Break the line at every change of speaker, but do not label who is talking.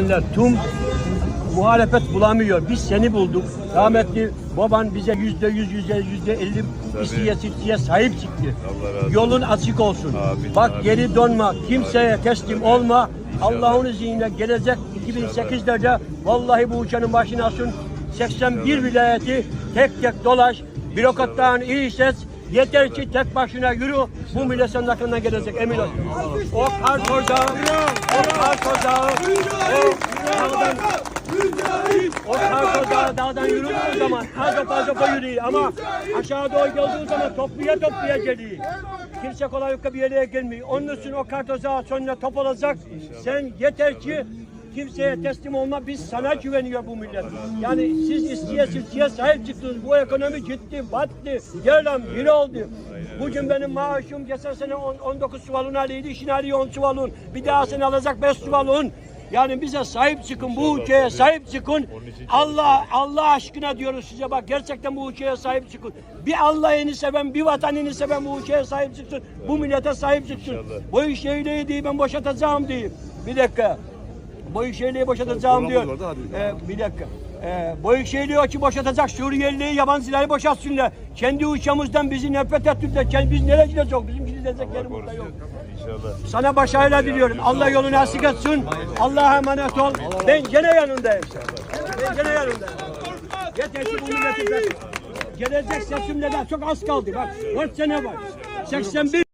diyenler tüm muhalefet bulamıyor. Biz seni bulduk. Rahmetli baban bize yüzde yüz, yüzde yüzde elli istiye istiye sahip çıktı. Yolun açık olsun.
Amin,
Bak
amin.
geri dönme. Kimseye teslim olma. Allah'ın izniyle gelecek 2008'lerde vallahi bu uçanın başına asın. 81 vilayeti tek tek dolaş. Bürokratların iyi ses. Yeter ki tek başına yürü. Bu millet senin aklından gelecek emin ol. O kart orada. O kart orada. O dağdan, o kart orada dağdan yürüdüğü zaman az fazla da yürüyor ama aşağı doğru geldiği zaman topluya topluya geliyor. Kimse kolay bir yere gelmiyor. Onun için o kart ocağı sonra top olacak. Sen yeter ki kimseye teslim olma. Biz sana güveniyor bu millet. Yani siz isteye siltiye sahip çıktınız. Bu ekonomi gitti, battı. Yerden bir oldu. Bugün benim maaşım geçen sene on- 19 çuvalın alıydı. Şimdi alıyor 10 çuvalın. Bir daha sene alacak 5 çuvalın. Yani bize sahip çıkın, bu ülkeye sahip çıkın. Allah Allah aşkına diyoruz size bak gerçekten bu ülkeye sahip çıkın. Bir Allah'ını seven, bir vatanını seven bu ülkeye sahip çıksın. Bu millete sahip çıksın. Bu iş şeyliği diye ben boşatacağım diye. Bir dakika. Şeyliği boşatacağım diyor. Ee, bir dakika. Ee, o ki boşatacak Suriyelileri, yabancıları boşatsınlar. Kendi ülkemizden bizi nefret ettirdiler. Kendi- Biz nereye gideceğiz? Bizim gidecek yerimiz burada yok.
İnşallah.
Sana başarılar diliyorum. Allah yolunu açık etsin. Allah'a emanet ol. Ben gene yanındayım. Ben gene yanındayım. Yeter ki bu milleti Gelecek seçimlerden çok az kaldı. Bak 4 sene var. 81